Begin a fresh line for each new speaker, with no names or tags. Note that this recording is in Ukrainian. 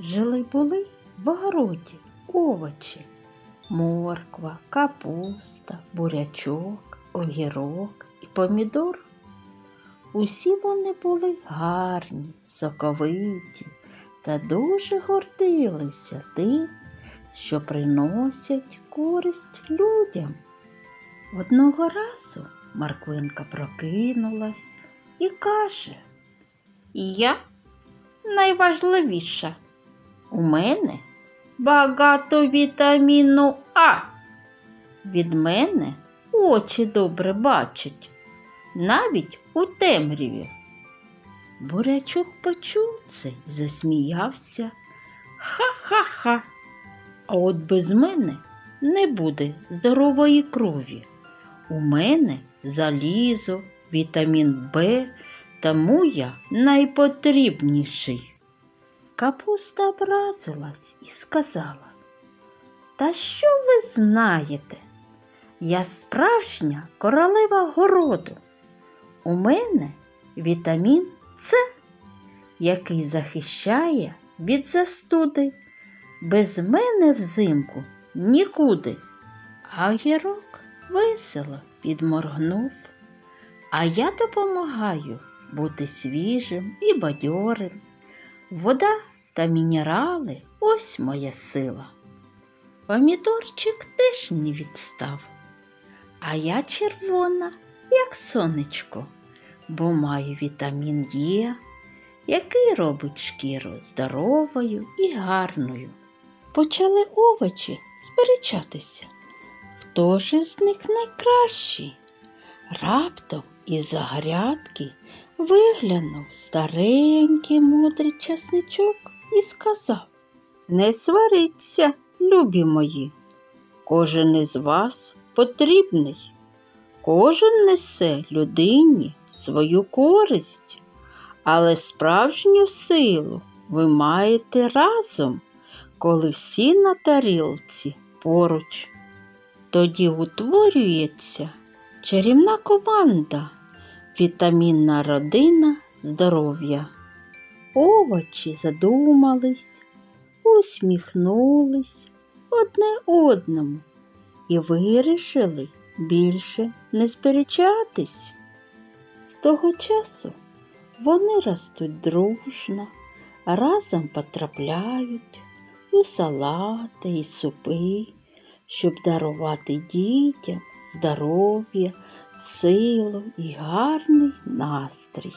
жили були в огороді овочі, морква, капуста, бурячок, огірок і помідор. Усі вони були гарні, соковиті та дуже гордилися тим, що приносять користь людям. Одного разу Марквинка прокинулась і каже, Я найважливіша. У мене багато вітаміну А. Від мене очі добре бачать, навіть у темряві. Бурячок почув це й засміявся. Ха-ха-ха. А от без мене не буде здорової крові. У мене залізо, вітамін Б, тому я найпотрібніший. Капуста образилась і сказала, Та що ви знаєте? Я справжня королева городу. У мене вітамін С, який захищає від застуди. Без мене взимку нікуди. А гірок весело підморгнув. А я допомагаю бути свіжим і бадьорим. Вода та мінерали ось моя сила. Помідорчик теж не відстав, а я червона, як сонечко, бо маю вітамін Е, який робить шкіру здоровою і гарною. Почали овочі сперечатися. Хто ж із них найкращий? Раптом із-за грядки виглянув старенький мудрий часничок і сказав Не сваріться, любі мої, кожен із вас потрібний, кожен несе людині свою користь, але справжню силу ви маєте разом, коли всі на тарілці поруч. Тоді утворюється чарівна команда, вітамінна родина здоров'я. Овочі задумались, усміхнулись одне одному і вирішили більше не сперечатись. З того часу вони ростуть дружно, разом потрапляють у салати і супи, щоб дарувати дітям здоров'я, силу і гарний настрій.